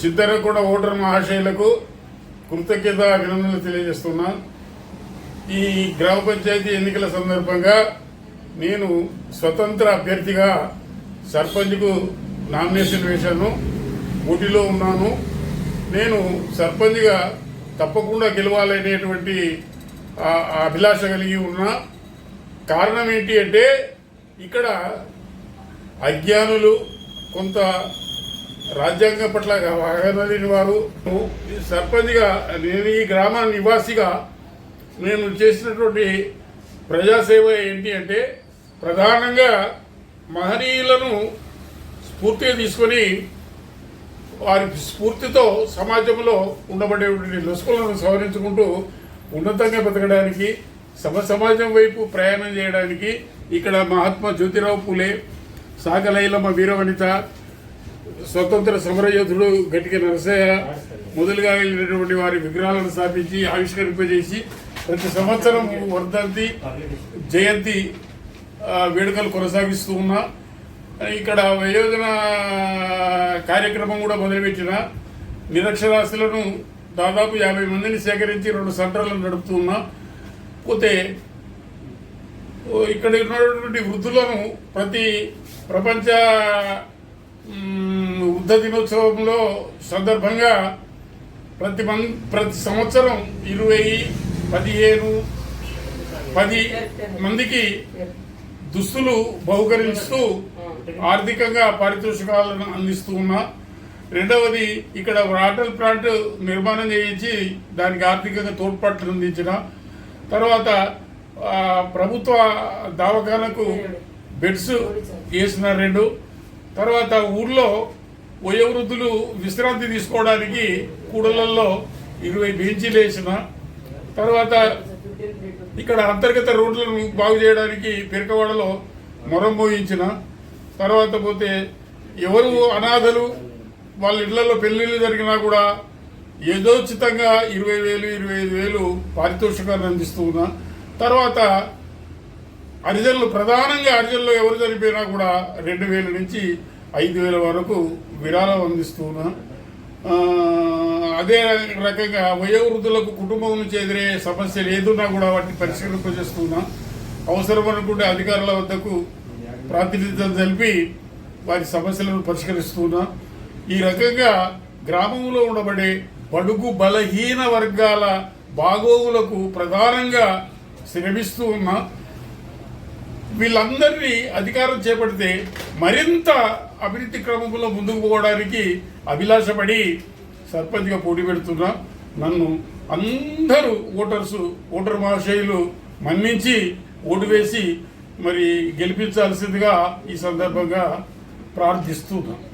చిత్తరకొండ voter మహాశయులకు కృతజ్ఞత అభినందనలు తెలియజేస్తున్నా. ఈ గ్రామ పంచాయతీ ఎన్నికల సందర్భంగా నేను స్వతంత్ర అభ్యర్థిగా సర్పంచ్కు నామినేషన్ వేశాను. పోటీలో ఉన్నాను. నేను సర్పంచ్గా తప్పకుండా గెలవాలనేటువంటి అభిలాష కలిగి ఉన్నా. కారణం ఏంటి అంటే ఇక్కడ అజ్ఞానులు కొంత రాజ్యాంగం పట్ల అవగాహన లేని వారు సర్పంచ్గా నేను ఈ గ్రామ నివాసిగా నేను చేసినటువంటి ప్రజాసేవ ఏంటి అంటే ప్రధానంగా మహనీయులను స్ఫూర్తిగా తీసుకొని వారి స్ఫూర్తితో సమాజంలో ఉండబడేటువంటి లొసుకులను సవరించుకుంటూ ఉన్నతంగా బతకడానికి సమ సమాజం వైపు ప్రయాణం చేయడానికి ఇక్కడ మహాత్మా జ్యోతిరావు పూలే సాగలైలమ్మ వీరవనిత స్వతంత్ర సమరయోధుడు గట్టిక నరసయ్య మొదలుగా వెళ్ళినటువంటి వారి విగ్రహాలను స్థాపించి ఆవిష్కరింపజేసి ప్రతి సంవత్సరం వర్ధంతి జయంతి వేడుకలు కొనసాగిస్తూ ఉన్నా. ఇక్కడ వయోజన కార్యక్రమం కూడా మొదలుపెట్టిన నిరక్షరాస్యులను దాదాపు యాభై మందిని సేకరించి రెండు సెంటర్లను నడుపుతూ ఉన్నా. పోతే ఇక్కడ ఉన్నటువంటి వృద్ధులను ప్రతి ప్రపంచ మ్, దినోత్సవంలో సందర్భంగా ప్రతి మన్ ప్రతి సంవత్సరం ఇరవై పదిహేను పది మందికి దుస్తులు బహుకరిస్తూ ఆర్థికంగా పారితోషికాలను అందిస్తూ ఉన్నా. రెండవది ఇక్కడ వాటర్ ప్లాంట్ నిర్మాణం చేయించి దానికి ఆర్థికంగా తోడ్పాట్లు అందించిన. తర్వాత ప్రభుత్వ దవాఖానకు బెడ్స్ వేసిన రెండు. తర్వాత ఊర్లో వయోవృద్ధులు విశ్రాంతి తీసుకోవడానికి కూడలల్లో ఇరవై బెంచీలు వేసిన తర్వాత ఇక్కడ అంతర్గత రోడ్లను బాగు చేయడానికి పెరకవాడలో మొరం మోయించిన తర్వాత పోతే ఎవరు అనాథలు వాళ్ళ ఇళ్ళలో పెళ్ళిళ్ళు జరిగినా కూడా ఏదోచితంగా ఇరవై వేలు ఇరవై ఐదు వేలు పారితోషికాన్ని అందిస్తూ ఉన్నా తర్వాత హరిజనులు ప్రధానంగా హరిజనులు ఎవరు చనిపోయినా కూడా రెండు వేల నుంచి ఐదు వేల వరకు విరాళం అందిస్తూ అదే రకంగా వయోవృద్ధులకు కుటుంబం నుంచి ఎదురయ్యే సమస్యలు ఏదున్నా కూడా వాటిని పరిష్కరింపజేస్తున్నా అవసరం అనుకుంటే అధికారుల వద్దకు ప్రాతినిధ్యం తెలిపి వారి సమస్యలను పరిష్కరిస్తున్నా ఈ రకంగా గ్రామంలో ఉండబడే బడుగు బలహీన వర్గాల బాగోగులకు ప్రధానంగా శ్రమిస్తూ ఉన్నా. వీళ్ళందరినీ అధికారం చేపడితే మరింత అభివృద్ధి క్రమంలో ముందుకు పోవడానికి అభిలాషపడి సర్పంచ్గా పోటీ పెడుతున్నా నన్ను అందరూ ఓటర్స్ ఓటర్ మహాశయులు మన్నించి ఓటు వేసి మరి గెలిపించాల్సిందిగా ఈ సందర్భంగా ప్రార్థిస్తున్నాను.